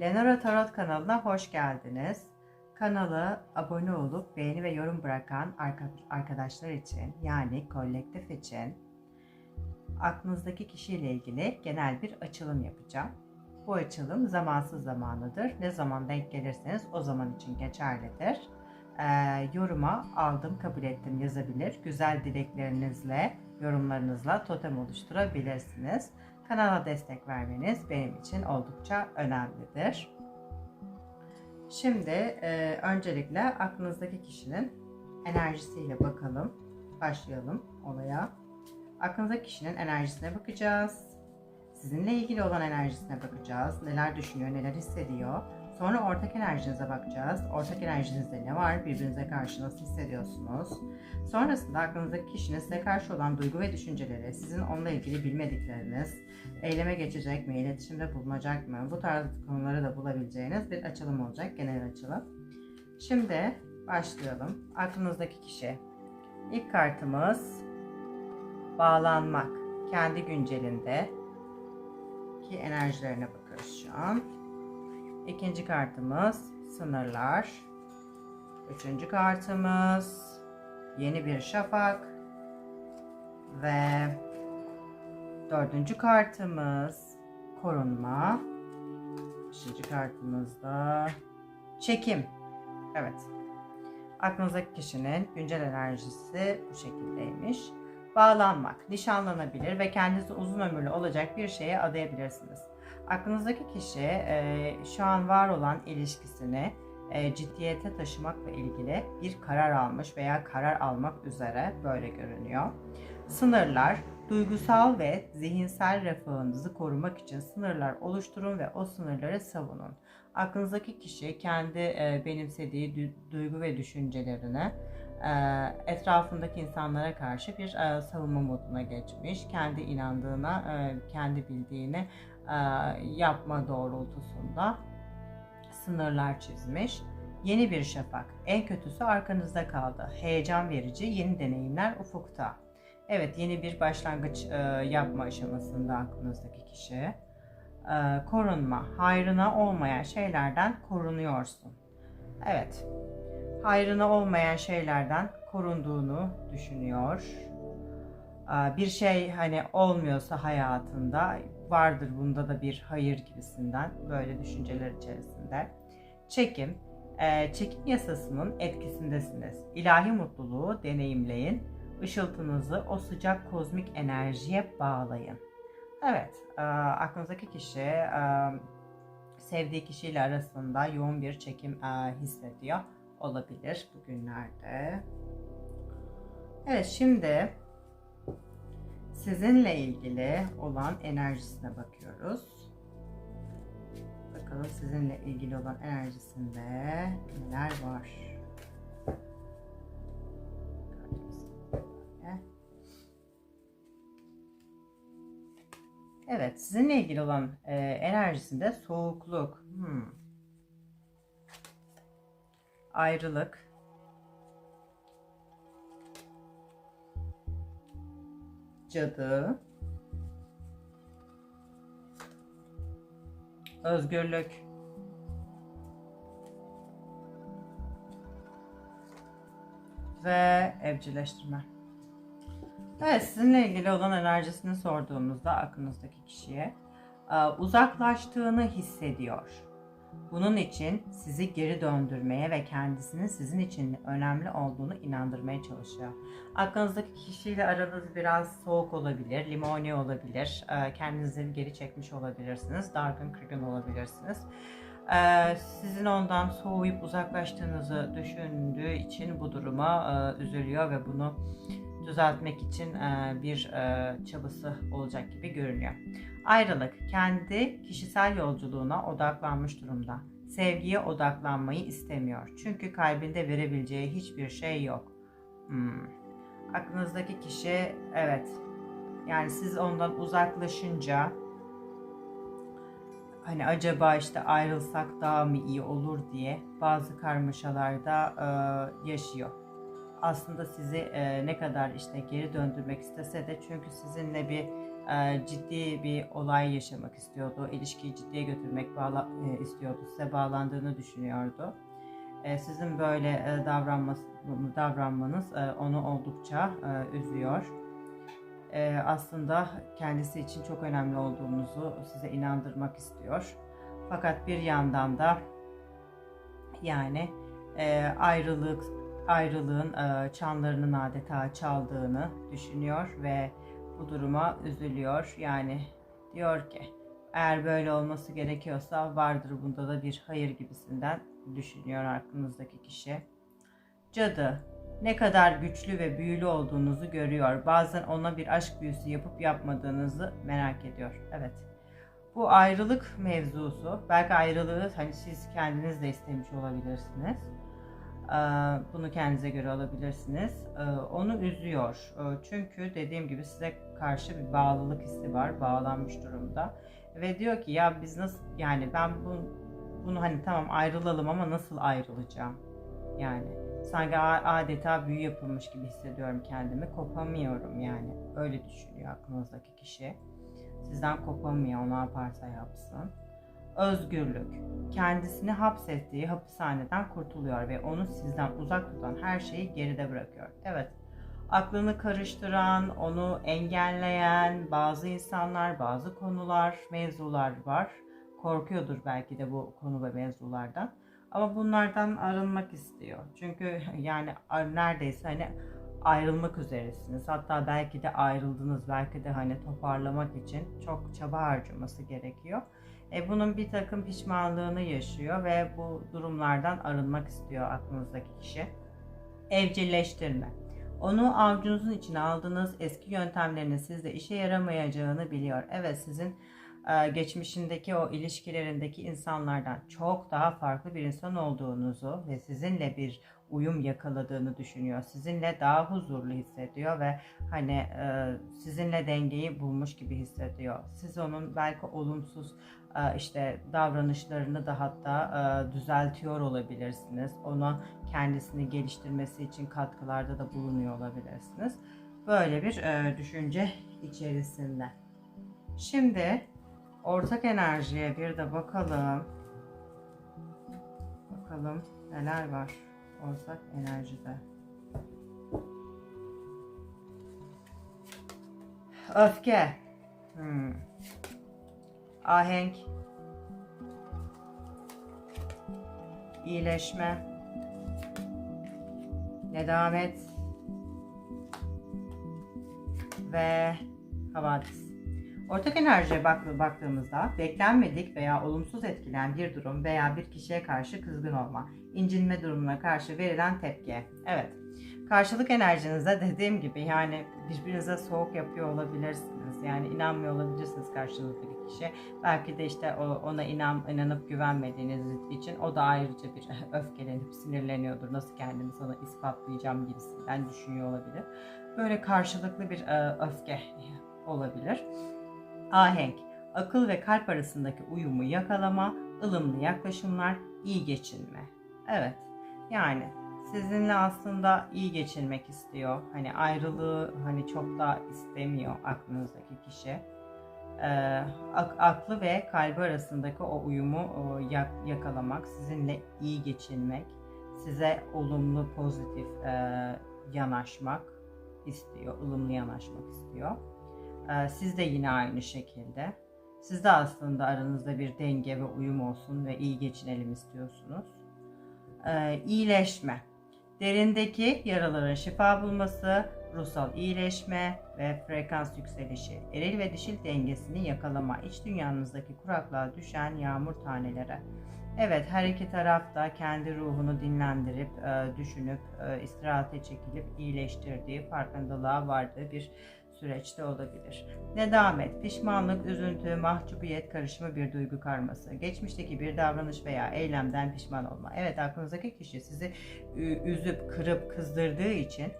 Lenora Tarot kanalına hoş geldiniz. Kanalı abone olup beğeni ve yorum bırakan arka- arkadaşlar için yani kolektif için aklınızdaki kişiyle ilgili genel bir açılım yapacağım. Bu açılım zamansız zamanıdır. Ne zaman denk gelirseniz o zaman için geçerlidir. Ee, yoruma aldım, kabul ettim yazabilir. Güzel dileklerinizle, yorumlarınızla totem oluşturabilirsiniz. Kanala destek vermeniz benim için oldukça önemlidir. Şimdi e, öncelikle aklınızdaki kişinin enerjisiyle bakalım. Başlayalım olaya. Aklınızdaki kişinin enerjisine bakacağız. Sizinle ilgili olan enerjisine bakacağız. Neler düşünüyor, neler hissediyor. Sonra ortak enerjinize bakacağız. Ortak enerjinizde ne var? Birbirinize karşı nasıl hissediyorsunuz? Sonrasında aklınızdaki kişinin size karşı olan duygu ve düşünceleri, sizin onunla ilgili bilmedikleriniz, eyleme geçecek mi, iletişimde bulunacak mı? Bu tarz konuları da bulabileceğiniz bir açılım olacak, genel açılım. Şimdi başlayalım. Aklınızdaki kişi. İlk kartımız bağlanmak. Kendi güncelinde ki enerjilerine bakıyoruz şu an. İkinci kartımız sınırlar. Üçüncü kartımız yeni bir şafak. Ve dördüncü kartımız korunma. Beşinci kartımız da çekim. Evet. Aklınızdaki kişinin güncel enerjisi bu şekildeymiş. Bağlanmak, nişanlanabilir ve kendinizi uzun ömürlü olacak bir şeye adayabilirsiniz. Aklınızdaki kişi e, şu an var olan ilişkisini e, ciddiyete taşımakla ilgili bir karar almış veya karar almak üzere böyle görünüyor. Sınırlar, duygusal ve zihinsel refahınızı korumak için sınırlar oluşturun ve o sınırları savunun. Aklınızdaki kişi kendi e, benimsediği du- duygu ve düşüncelerini etrafındaki insanlara karşı bir savunma moduna geçmiş. Kendi inandığına, kendi bildiğini e, yapma doğrultusunda sınırlar çizmiş. Yeni bir şafak. En kötüsü arkanızda kaldı. Heyecan verici yeni deneyimler ufukta. Evet yeni bir başlangıç e, yapma aşamasında aklınızdaki kişi. E, korunma. Hayrına olmayan şeylerden korunuyorsun. Evet. Hayrına olmayan şeylerden korunduğunu düşünüyor. E, bir şey hani olmuyorsa hayatında vardır bunda da bir hayır gibisinden böyle düşünceler içerisinde. Çekim, e, çekim yasasının etkisindesiniz. İlahi mutluluğu deneyimleyin. Işıltınızı o sıcak kozmik enerjiye bağlayın. Evet, e, aklınızdaki kişi e, sevdiği kişiyle arasında yoğun bir çekim e, hissediyor olabilir bugünlerde. Evet, şimdi sizinle ilgili olan enerjisine bakıyoruz. Bakalım sizinle ilgili olan enerjisinde neler var. Evet, sizinle ilgili olan e, enerjisinde soğukluk, hmm. ayrılık, cadı, özgürlük, ve evcilleştirme. Evet, sizinle ilgili olan enerjisini sorduğumuzda aklınızdaki kişiye e, uzaklaştığını hissediyor. Bunun için sizi geri döndürmeye ve kendisinin sizin için önemli olduğunu inandırmaya çalışıyor. Aklınızdaki kişiyle aranız biraz soğuk olabilir, limoni olabilir, e, kendinizi geri çekmiş olabilirsiniz, dargın kırgın olabilirsiniz. E, Sizin ondan soğuyup uzaklaştığınızı düşündüğü için bu duruma e, üzülüyor ve bunu düzeltmek için bir çabası olacak gibi görünüyor. Ayrılık kendi kişisel yolculuğuna odaklanmış durumda. Sevgiye odaklanmayı istemiyor. Çünkü kalbinde verebileceği hiçbir şey yok. Hmm. Aklınızdaki kişi evet. Yani siz ondan uzaklaşınca hani acaba işte ayrılsak daha mı iyi olur diye bazı karmaşalarda e, yaşıyor. Aslında sizi e, ne kadar işte geri döndürmek istese de çünkü sizinle bir ciddi bir olay yaşamak istiyordu. İlişkiyi ciddiye götürmek bağla, e, istiyordu. Size bağlandığını düşünüyordu. E, sizin böyle e, davranmanız e, onu oldukça e, üzüyor. E, aslında kendisi için çok önemli olduğunuzu size inandırmak istiyor. Fakat bir yandan da yani e, ayrılık ayrılığın e, çanlarının adeta çaldığını düşünüyor ve bu duruma üzülüyor. Yani diyor ki eğer böyle olması gerekiyorsa vardır bunda da bir hayır gibisinden düşünüyor aklınızdaki kişi. Cadı ne kadar güçlü ve büyülü olduğunuzu görüyor. Bazen ona bir aşk büyüsü yapıp yapmadığınızı merak ediyor. Evet. Bu ayrılık mevzusu, belki ayrılığı hani siz kendiniz de istemiş olabilirsiniz. Bunu kendinize göre alabilirsiniz. Onu üzüyor. Çünkü dediğim gibi size karşı bir bağlılık hissi var. Bağlanmış durumda. Ve diyor ki ya biz nasıl yani ben bu, bunu hani tamam ayrılalım ama nasıl ayrılacağım? Yani sanki adeta büyü yapılmış gibi hissediyorum kendimi. Kopamıyorum yani. Öyle düşünüyor aklınızdaki kişi. Sizden kopamıyor ne yaparsa yapsın. Özgürlük. Kendisini hapsettiği hapishaneden kurtuluyor ve onu sizden uzak tutan her şeyi geride bırakıyor. Evet. Aklını karıştıran, onu engelleyen bazı insanlar, bazı konular, mevzular var. Korkuyordur belki de bu konu ve mevzulardan. Ama bunlardan arınmak istiyor. Çünkü yani neredeyse hani ayrılmak üzeresiniz. Hatta belki de ayrıldınız. Belki de hani toparlamak için çok çaba harcaması gerekiyor. E, bunun bir takım pişmanlığını yaşıyor ve bu durumlardan arınmak istiyor aklınızdaki kişi. Evcilleştirme. Onu avucunuzun içine aldığınız eski yöntemlerinin sizde işe yaramayacağını biliyor. Evet sizin e, geçmişindeki o ilişkilerindeki insanlardan çok daha farklı bir insan olduğunuzu ve sizinle bir uyum yakaladığını düşünüyor. Sizinle daha huzurlu hissediyor ve hani e, sizinle dengeyi bulmuş gibi hissediyor. Siz onun belki olumsuz e, işte davranışlarını da hatta e, düzeltiyor olabilirsiniz. Ona kendisini geliştirmesi için katkılarda da bulunuyor olabilirsiniz. Böyle bir e, düşünce içerisinde. Şimdi ortak enerjiye bir de bakalım. Bakalım neler var ortak enerjide. Öfke. Hmm. Ahenk. iyileşme, nedamet ve havadis. Ortak enerjiye bak- baktığımızda beklenmedik veya olumsuz etkilen bir durum veya bir kişiye karşı kızgın olma, incinme durumuna karşı verilen tepki. Evet. Karşılık enerjinizde dediğim gibi yani birbirinize soğuk yapıyor olabilirsiniz. Yani inanmıyor olabilirsiniz karşınızdaki kişi. Belki de işte ona inan, inanıp güvenmediğiniz için o da ayrıca bir öfkelenip sinirleniyordur. Nasıl kendimi sana ispatlayacağım gibisinden düşünüyor olabilir. Böyle karşılıklı bir e, öfke olabilir. Ahenk, akıl ve kalp arasındaki uyumu yakalama, ılımlı yaklaşımlar, iyi geçinme. Evet, yani sizinle aslında iyi geçirmek istiyor. Hani ayrılığı hani çok da istemiyor aklınızdaki kişi. Ak- aklı ve kalbi arasındaki o uyumu yak- yakalamak, sizinle iyi geçinmek, size olumlu, pozitif e, yanaşmak istiyor, ılımlı yanaşmak istiyor. Ee, siz de yine aynı şekilde. Siz de aslında aranızda bir denge ve uyum olsun ve iyi geçinelim istiyorsunuz. Ee, iyileşme. Derindeki yaraların şifa bulması, ruhsal iyileşme ve frekans yükselişi, eril ve dişil dengesini yakalama, iç dünyanızdaki kuraklığa düşen yağmur taneleri. Evet her iki taraf da kendi ruhunu dinlendirip, e, düşünüp, e, istirahate çekilip iyileştirdiği, farkındalığa vardığı bir süreçte olabilir. Nedamet, pişmanlık, üzüntü, mahcubiyet karışımı bir duygu karması. Geçmişteki bir davranış veya eylemden pişman olma. Evet aklınızdaki kişi sizi üzüp, kırıp, kızdırdığı için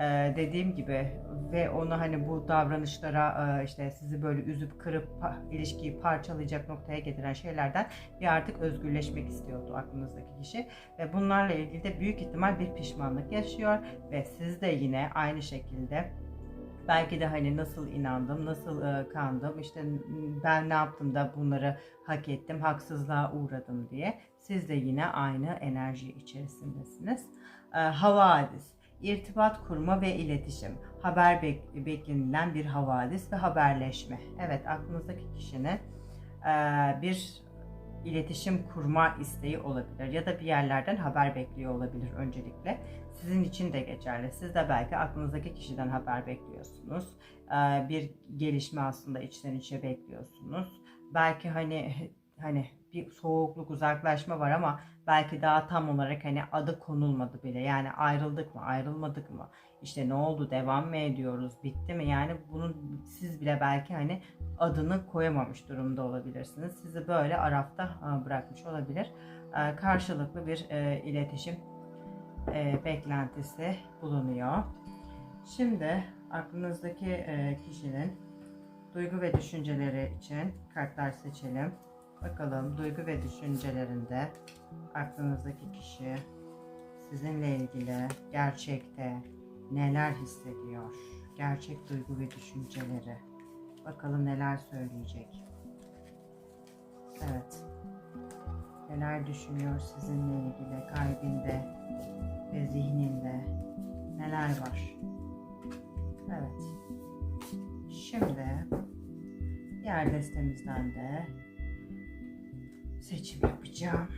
e, dediğim gibi ve onu hani bu davranışlara e, işte sizi böyle üzüp kırıp ilişkiyi parçalayacak noktaya getiren şeylerden bir artık özgürleşmek istiyordu aklınızdaki kişi ve bunlarla ilgili de büyük ihtimal bir pişmanlık yaşıyor ve siz de yine aynı şekilde Belki de hani nasıl inandım, nasıl kandım, işte ben ne yaptım da bunları hak ettim, haksızlığa uğradım diye. Siz de yine aynı enerji içerisindesiniz. E, havadis, irtibat kurma ve iletişim. Haber bek- beklenilen bir havadis ve haberleşme. Evet aklınızdaki kişinin bir iletişim kurma isteği olabilir ya da bir yerlerden haber bekliyor olabilir öncelikle. Sizin için de geçerli. Siz de belki aklınızdaki kişiden haber bekliyorsunuz. Ee, Bir gelişme aslında içten içe bekliyorsunuz. Belki hani hani bir soğukluk, uzaklaşma var ama belki daha tam olarak hani adı konulmadı bile. Yani ayrıldık mı, ayrılmadık mı? İşte ne oldu, devam mı ediyoruz, bitti mi? Yani bunun siz bile belki hani adını koyamamış durumda olabilirsiniz. Sizi böyle arafta e, bırakmış olabilir. E, Karşılıklı bir e, iletişim beklentisi bulunuyor. Şimdi aklınızdaki kişinin duygu ve düşünceleri için kartlar seçelim. Bakalım duygu ve düşüncelerinde aklınızdaki kişi sizinle ilgili gerçekte neler hissediyor? Gerçek duygu ve düşünceleri. Bakalım neler söyleyecek. Evet. Neler düşünüyor sizinle ilgili kalbinde ve zihninde neler var? Evet. Şimdi diğer destemizden de seçim yapacağım.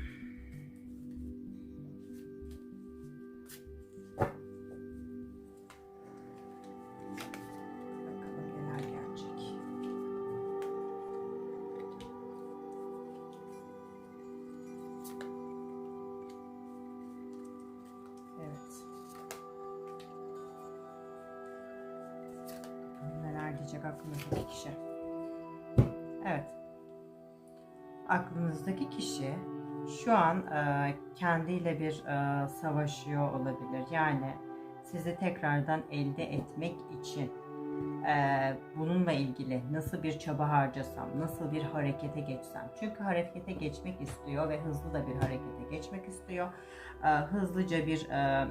Diyecek aklınızdaki kişi. Evet. Aklınızdaki kişi şu an e, kendiyle bir e, savaşıyor olabilir. Yani sizi tekrardan elde etmek için e, bununla ilgili nasıl bir çaba harcasam, nasıl bir harekete geçsem. Çünkü harekete geçmek istiyor ve hızlı da bir harekete geçmek istiyor. E, hızlıca bir e,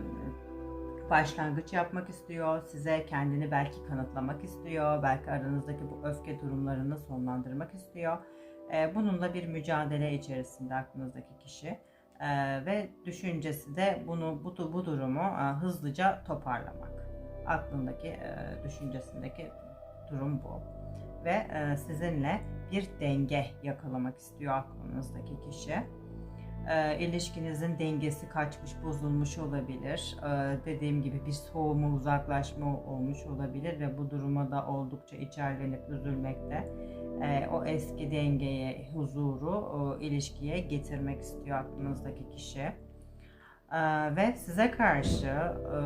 başlangıç yapmak istiyor. Size kendini belki kanıtlamak istiyor. Belki aranızdaki bu öfke durumlarını sonlandırmak istiyor. E, bununla bir mücadele içerisinde aklınızdaki kişi. E, ve düşüncesi de bunu bu, bu durumu e, hızlıca toparlamak. Aklındaki e, düşüncesindeki durum bu. Ve e, sizinle bir denge yakalamak istiyor aklınızdaki kişi e, ilişkinizin dengesi kaçmış, bozulmuş olabilir. E, dediğim gibi bir soğuma, uzaklaşma olmuş olabilir ve bu duruma da oldukça içerlenip üzülmekte. E, o eski dengeyi, huzuru o ilişkiye getirmek istiyor aklınızdaki kişi. E, ve size karşı e,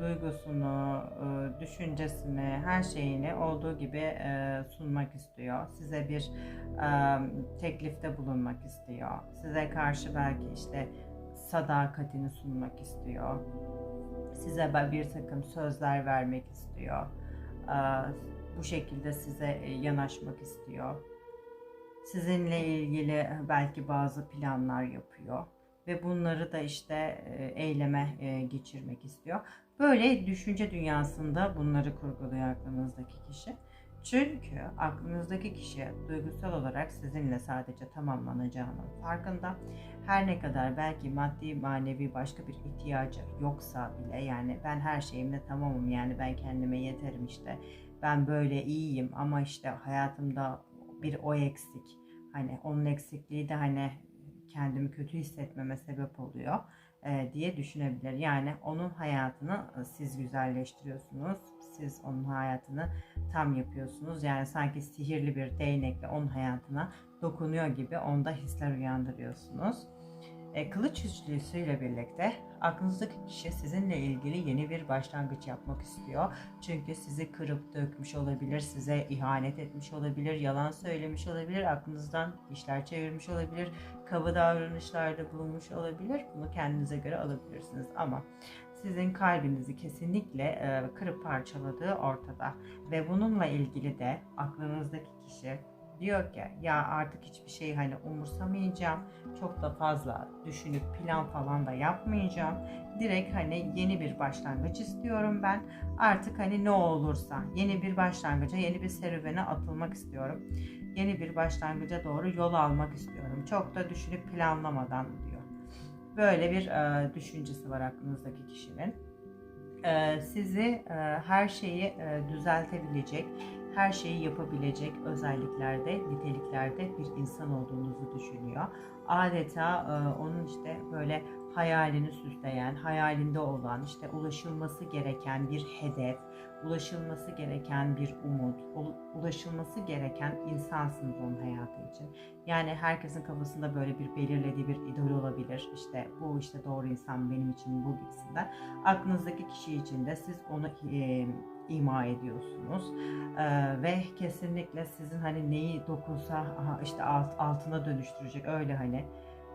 duygusunu, e, düşüncesini, her şeyini olduğu gibi e, sunmak istiyor. Size bir e, teklifte bulunmak istiyor. Size karşı belki işte sadakatini sunmak istiyor. Size bir takım sözler vermek istiyor. E, bu şekilde size e, yanaşmak istiyor. Sizinle ilgili belki bazı planlar yapıyor ve bunları da işte e, eyleme e, geçirmek istiyor. Böyle düşünce dünyasında bunları kurguluyor aklınızdaki kişi. Çünkü aklınızdaki kişi duygusal olarak sizinle sadece tamamlanacağının farkında. Her ne kadar belki maddi manevi başka bir ihtiyacı yoksa bile yani ben her şeyimle tamamım yani ben kendime yeterim işte ben böyle iyiyim ama işte hayatımda bir o eksik. Hani onun eksikliği de hani kendimi kötü hissetmeme sebep oluyor diye düşünebilir. Yani onun hayatını e, siz güzelleştiriyorsunuz. Siz onun hayatını tam yapıyorsunuz. Yani sanki sihirli bir değnekle onun hayatına dokunuyor gibi onda hisler uyandırıyorsunuz. E, kılıç üçlüsüyle birlikte aklınızdaki kişi sizinle ilgili yeni bir başlangıç yapmak istiyor. Çünkü sizi kırıp dökmüş olabilir, size ihanet etmiş olabilir, yalan söylemiş olabilir, aklınızdan işler çevirmiş olabilir, kaba davranışlarda bulunmuş olabilir. Bunu kendinize göre alabilirsiniz ama sizin kalbinizi kesinlikle e, kırıp parçaladığı ortada ve bununla ilgili de aklınızdaki kişi diyor ki ya artık hiçbir şeyi hani umursamayacağım. Çok da fazla düşünüp plan falan da yapmayacağım. Direkt hani yeni bir başlangıç istiyorum ben. Artık hani ne olursa yeni bir başlangıca, yeni bir serüvene atılmak istiyorum. Yeni bir başlangıca doğru yol almak istiyorum. Çok da düşünüp planlamadan diyor. Böyle bir e, düşüncesi var aklınızdaki kişinin. E, sizi e, her şeyi e, düzeltebilecek, her şeyi yapabilecek özelliklerde, niteliklerde bir insan olduğunuzu düşünüyor. Adeta e, onun işte böyle hayalini süsleyen, hayalinde olan, işte ulaşılması gereken bir hedef, ulaşılması gereken bir umut, ul- ulaşılması gereken insansınız onun hayatı için. Yani herkesin kafasında böyle bir belirlediği bir idol olabilir. İşte bu işte doğru insan benim için bu gibisinden. Aklınızdaki kişi için de siz onu e, ima ediyorsunuz. Ee, ve kesinlikle sizin hani neyi dokunsa aha işte alt, altına dönüştürecek öyle hani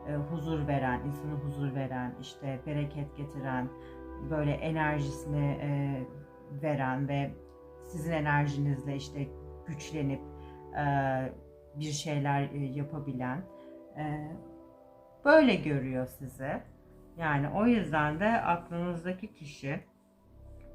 e, huzur veren, insana huzur veren, işte bereket getiren, böyle enerjisini e, veren ve sizin enerjinizle işte güçlenip e, bir şeyler e, yapabilen e, böyle görüyor sizi. Yani o yüzden de aklınızdaki kişi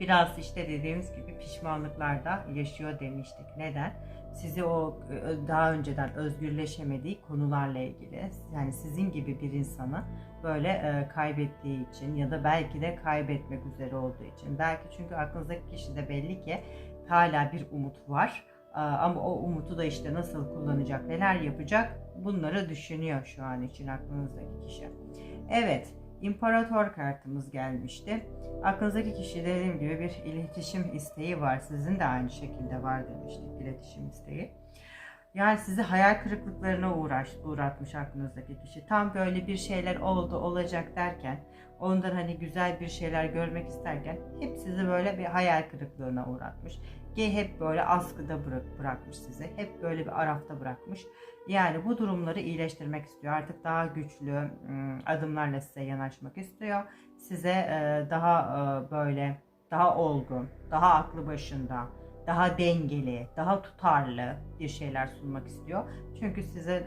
biraz işte dediğimiz gibi pişmanlıklarda yaşıyor demiştik. Neden? Sizi o e, daha önceden özgürleşemediği konularla ilgili yani sizin gibi bir insanı böyle e, kaybettiği için ya da belki de kaybetmek üzere olduğu için. Belki çünkü aklınızdaki kişide belli ki hala bir umut var. E, Ama o umutu da işte nasıl kullanacak, neler yapacak bunları düşünüyor şu an için aklınızdaki kişi. Evet, İmparator kartımız gelmişti. Aklınızdaki kişi dediğim gibi bir iletişim isteği var. Sizin de aynı şekilde var demiştik iletişim isteği. Yani sizi hayal kırıklıklarına uğraş, uğratmış aklınızdaki kişi. Tam böyle bir şeyler oldu, olacak derken, ondan hani güzel bir şeyler görmek isterken hep sizi böyle bir hayal kırıklığına uğratmış. Hep böyle askıda bırak, bırakmış sizi. Hep böyle bir arafta bırakmış. Yani bu durumları iyileştirmek istiyor. Artık daha güçlü ım, adımlarla size yanaşmak istiyor. Size e, daha e, böyle daha olgun, daha aklı başında, daha dengeli, daha tutarlı bir şeyler sunmak istiyor. Çünkü size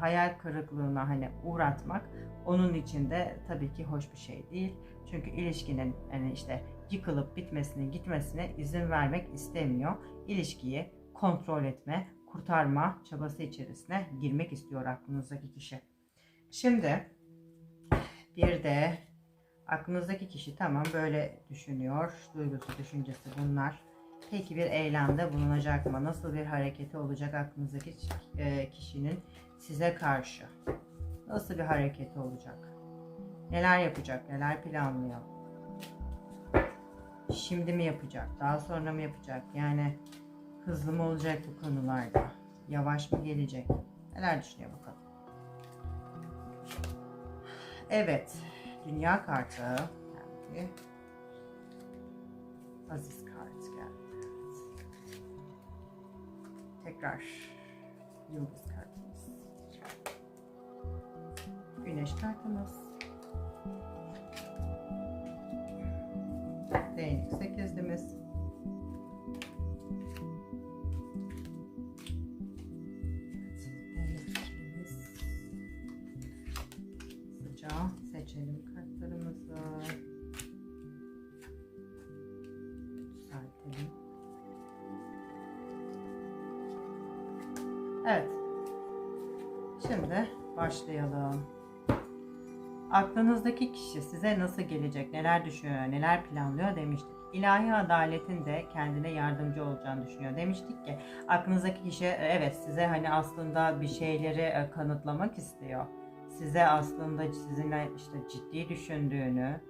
hayal kırıklığına hani uğratmak onun için de tabii ki hoş bir şey değil. Çünkü ilişkinin hani işte yıkılıp bitmesine, gitmesine izin vermek istemiyor. İlişkiyi kontrol etme, kurtarma çabası içerisine girmek istiyor aklınızdaki kişi. Şimdi bir de aklınızdaki kişi tamam böyle düşünüyor. Duygusu, düşüncesi bunlar. Peki bir eylemde bulunacak mı? Nasıl bir hareketi olacak aklınızdaki e, kişinin size karşı? Nasıl bir hareketi olacak? Neler yapacak? Neler planlıyor? Şimdi mi yapacak? Daha sonra mı yapacak? Yani hızlı mı olacak bu konularda? Yavaş mı gelecek? Neler düşünüyor bakalım? Evet. Dünya kartı geldi. Aziz kart geldi. Tekrar yıldız kartımız. Güneş kartımız. Değnek sekizlimiz. Başlayalım. Aklınızdaki kişi size nasıl gelecek, neler düşünüyor, neler planlıyor demiştik. İlahi adaletin de kendine yardımcı olacağını düşünüyor. Demiştik ki aklınızdaki kişi e, evet size hani aslında bir şeyleri e, kanıtlamak istiyor. Size aslında sizinle işte ciddi düşündüğünü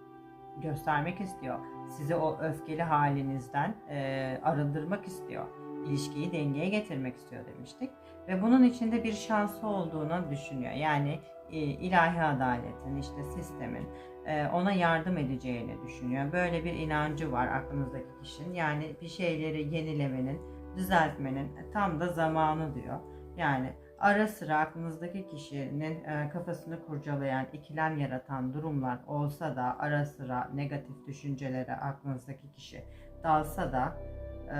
göstermek istiyor. Sizi o öfkeli halinizden e, arındırmak istiyor. İlişkiyi dengeye getirmek istiyor demiştik. Ve bunun içinde bir şansı olduğunu düşünüyor. Yani e, ilahi adaletin, işte sistemin e, ona yardım edeceğini düşünüyor. Böyle bir inancı var aklınızdaki kişinin. Yani bir şeyleri yenilemenin, düzeltmenin tam da zamanı diyor. Yani ara sıra aklınızdaki kişinin e, kafasını kurcalayan, ikilem yaratan durumlar olsa da ara sıra negatif düşüncelere aklınızdaki kişi dalsa da e,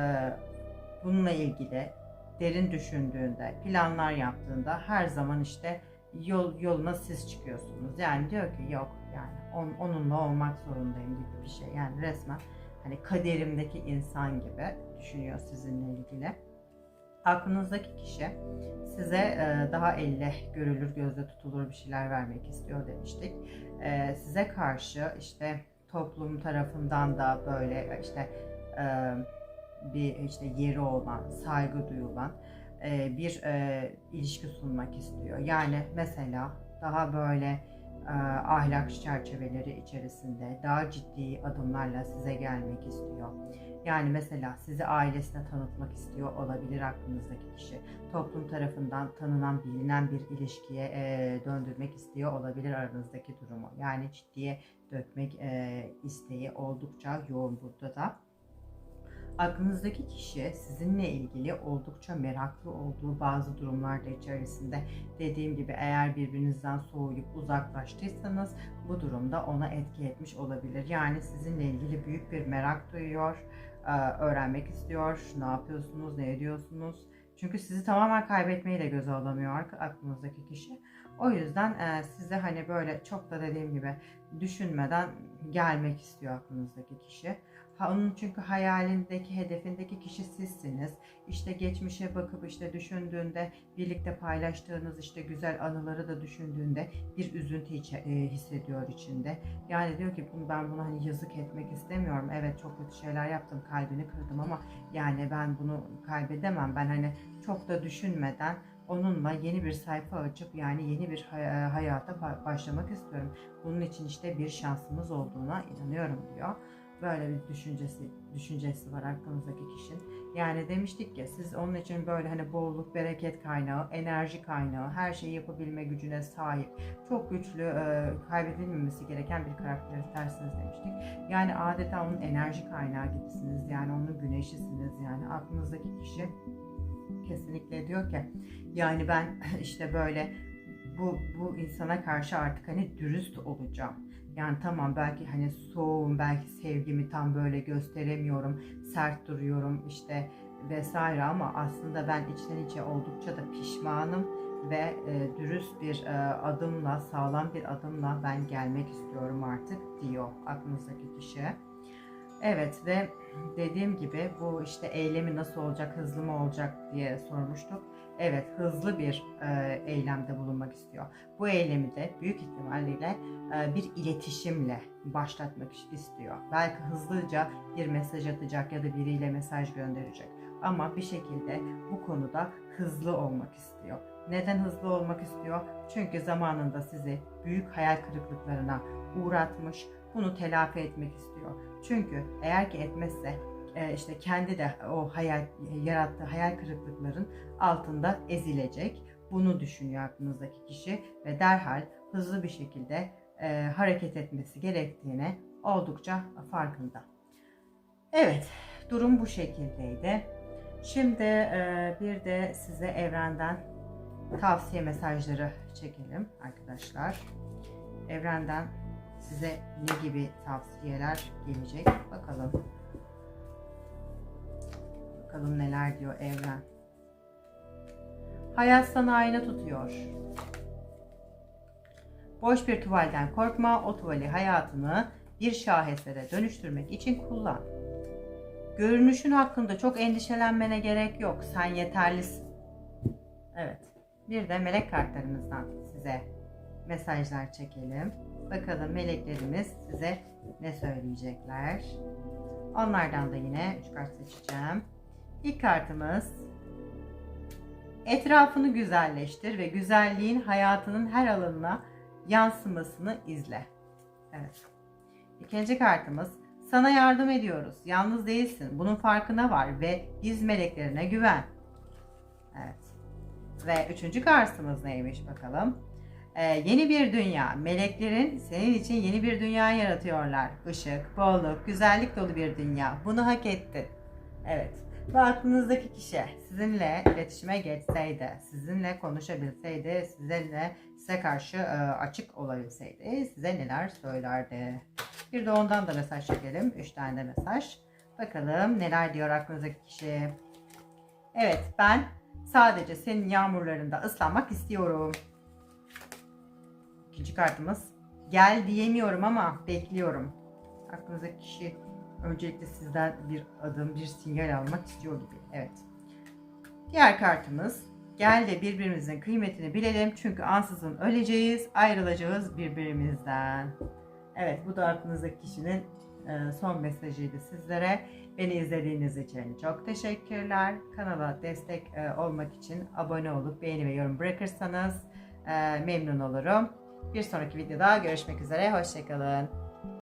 bununla ilgili derin düşündüğünde, planlar yaptığında her zaman işte yol yoluna siz çıkıyorsunuz. Yani diyor ki yok yani on, onunla olmak zorundayım gibi bir şey. Yani resmen hani kaderimdeki insan gibi düşünüyor sizinle ilgili. Aklınızdaki kişi size e, daha elle görülür, gözle tutulur bir şeyler vermek istiyor demiştik. E, size karşı işte toplum tarafından da böyle işte e, bir işte yeri olan, saygı duyulan e, bir e, ilişki sunmak istiyor. Yani mesela daha böyle e, ahlak çerçeveleri içerisinde daha ciddi adımlarla size gelmek istiyor. Yani mesela sizi ailesine tanıtmak istiyor olabilir aklınızdaki kişi. Toplum tarafından tanınan, bilinen bir ilişkiye e, döndürmek istiyor olabilir aranızdaki durumu. Yani ciddiye dökmek e, isteği oldukça yoğun burada da. Aklınızdaki kişi sizinle ilgili oldukça meraklı olduğu bazı durumlarda içerisinde dediğim gibi eğer birbirinizden soğuyup uzaklaştıysanız bu durumda ona etki etmiş olabilir. Yani sizinle ilgili büyük bir merak duyuyor, e, öğrenmek istiyor, ne yapıyorsunuz, ne ediyorsunuz. Çünkü sizi tamamen kaybetmeyi de göze alamıyor aklınızdaki kişi. O yüzden e, size hani böyle çok da dediğim gibi düşünmeden gelmek istiyor aklınızdaki kişi. Onun çünkü hayalindeki, hedefindeki kişi sizsiniz. İşte geçmişe bakıp işte düşündüğünde, birlikte paylaştığınız işte güzel anıları da düşündüğünde bir üzüntü e, hissediyor içinde. Yani diyor ki bunu ben bunu hani yazık etmek istemiyorum. Evet çok kötü şeyler yaptım, kalbini kırdım ama yani ben bunu kaybedemem. Ben hani çok da düşünmeden onunla yeni bir sayfa açıp yani yeni bir hay- hayata başlamak istiyorum. Bunun için işte bir şansımız olduğuna inanıyorum diyor. Böyle bir düşüncesi düşüncesi var aklınızdaki kişinin. Yani demiştik ya siz onun için böyle hani bolluk, bereket kaynağı, enerji kaynağı, her şeyi yapabilme gücüne sahip, çok güçlü, e, kaybedilmemesi gereken bir karakter tersiniz demiştik. Yani adeta onun enerji kaynağı gibisiniz. Yani onun güneşisiniz. Yani aklınızdaki kişi kesinlikle diyor ki yani ben işte böyle bu bu insana karşı artık hani dürüst olacağım. Yani tamam belki hani soğuğum, belki sevgimi tam böyle gösteremiyorum, sert duruyorum işte vesaire ama aslında ben içten içe oldukça da pişmanım ve e, dürüst bir e, adımla, sağlam bir adımla ben gelmek istiyorum artık diyor aklınızdaki kişi. Evet ve dediğim gibi bu işte eylemi nasıl olacak, hızlı mı olacak diye sormuştuk. Evet hızlı bir e, eylemde bulunmak istiyor. Bu eylemi de büyük ihtimalle e, bir iletişimle başlatmak istiyor. Belki hızlıca bir mesaj atacak ya da biriyle mesaj gönderecek. Ama bir şekilde bu konuda hızlı olmak istiyor. Neden hızlı olmak istiyor? Çünkü zamanında sizi büyük hayal kırıklıklarına uğratmış, bunu telafi etmek istiyor. Çünkü eğer ki etmezse işte kendi de o hayal yarattığı hayal kırıklıkların altında ezilecek. Bunu düşünüyor aklınızdaki kişi ve derhal hızlı bir şekilde e, hareket etmesi gerektiğine oldukça farkında. Evet, durum bu şekildeydi. Şimdi e, bir de size evrenden tavsiye mesajları çekelim arkadaşlar. Evrenden size ne gibi tavsiyeler gelecek bakalım. Bakalım neler diyor evren. Hayat sana ayna tutuyor. Boş bir tuvalden korkma, o tuvali hayatını bir şahesere dönüştürmek için kullan. Görünüşün hakkında çok endişelenmene gerek yok. Sen yeterlisin. Evet. Bir de melek kartlarımızdan size mesajlar çekelim. Bakalım meleklerimiz size ne söyleyecekler. Onlardan da yine 3 kart seçeceğim. İlk kartımız etrafını güzelleştir ve güzelliğin hayatının her alanına yansımasını izle. Evet. İkinci kartımız sana yardım ediyoruz. Yalnız değilsin. Bunun farkına var ve biz meleklerine güven. Evet. Ve üçüncü kartımız neymiş bakalım. Ee, yeni bir dünya. Meleklerin senin için yeni bir dünya yaratıyorlar. Işık, bolluk, güzellik dolu bir dünya. Bunu hak ettin. Evet. Ve aklınızdaki kişi sizinle iletişime geçseydi, sizinle konuşabilseydi, sizinle size karşı e, açık olabilseydi size neler söylerdi? Bir de ondan da mesaj çekelim. Üç tane de mesaj. Bakalım neler diyor aklınızdaki kişi. Evet ben Sadece senin yağmurlarında ıslanmak istiyorum. İkinci kartımız. Gel diyemiyorum ama bekliyorum. Aklınızdaki kişi öncelikle sizden bir adım, bir sinyal almak istiyor gibi. Evet. Diğer kartımız. Gel de birbirimizin kıymetini bilelim. Çünkü ansızın öleceğiz, ayrılacağız birbirimizden. Evet, bu da aklınızdaki kişinin e, son mesajıydı sizlere. Beni izlediğiniz için çok teşekkürler. Kanala destek e, olmak için abone olup beğeni ve yorum bırakırsanız e, memnun olurum. Bir sonraki videoda görüşmek üzere. Hoşçakalın.